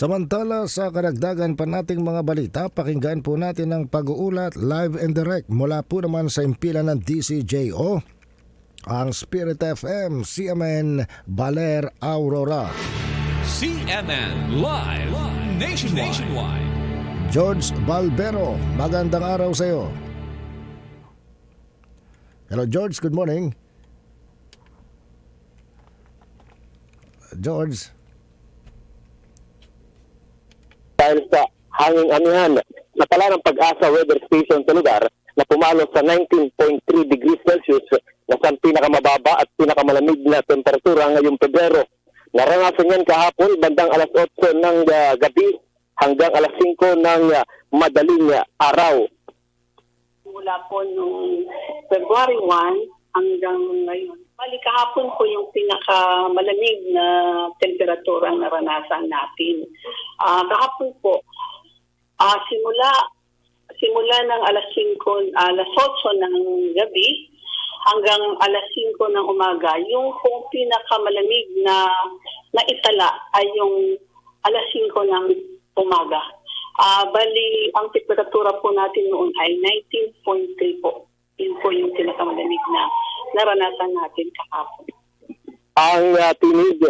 Samantala sa karagdagan pa nating mga balita, pakinggan po natin ang pag-uulat live and direct mula po naman sa impilan ng DCJO, ang Spirit FM, CMN, Baler Aurora. CNN Live Nationwide. Nationwide. George Balbero, magandang araw sa iyo. Hello George, good morning. George, dahil sa hanging amihan. Natala ng pag-asa weather station sa lugar na pumalo sa 19.3 degrees Celsius na sa pinakamababa at pinakamalamig na temperatura ngayong Pebrero. Naranasan yan kahapon bandang alas 8 ng ah, gabi hanggang alas 5 ng ah, madaling ah, araw. mula po nung February 1 hanggang ngayon. Bali kahapon po yung pinakamalamig na temperatura ang naranasan natin. Ah kahapon po, ah simula simula ng alas 5, alas 8 ng gabi hanggang alas 5 ng umaga, yung pong pinakamalamig na naitala ay yung alas 5 ng umaga. Ah, bali, ang temperatura po natin noon ay 19.3 po. Yun po yung pinakamalamig na naranasan natin kahapon. Ang ah, tinig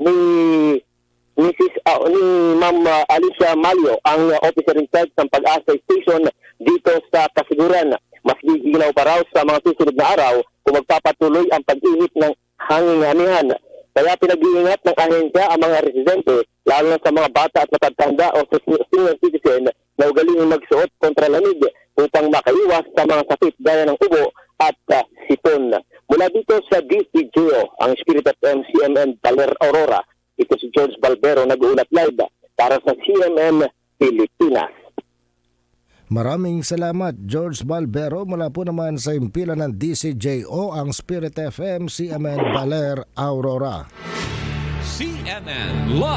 ni Mrs. ah, ni Ma'am ah, Alicia Malio, ang ah, officer in charge ng Pag-asa Station dito sa Kasiguran. Mas giginaw pa raw sa mga susunod na araw kung magpapatuloy ang pag-init ng hanging amihan. Kaya pinag-iingat ng ahensya ang mga residente, lalo na sa mga bata at matatanda o sa senior citizen na ugaling magsuot kontra lamig upang makaiwas sa mga sakit gaya ng ubo at ah, siton. Mula dito sa DCGO, ang Spirit of MCMN Baler Aurora, ito si George Balbero nag-uulat live para sa CMN Pilipinas. maraming salamat George Balbero mula po naman sa impilan ng DCJO, ang Spirit FM, CMN, Baler Aurora. CNN Live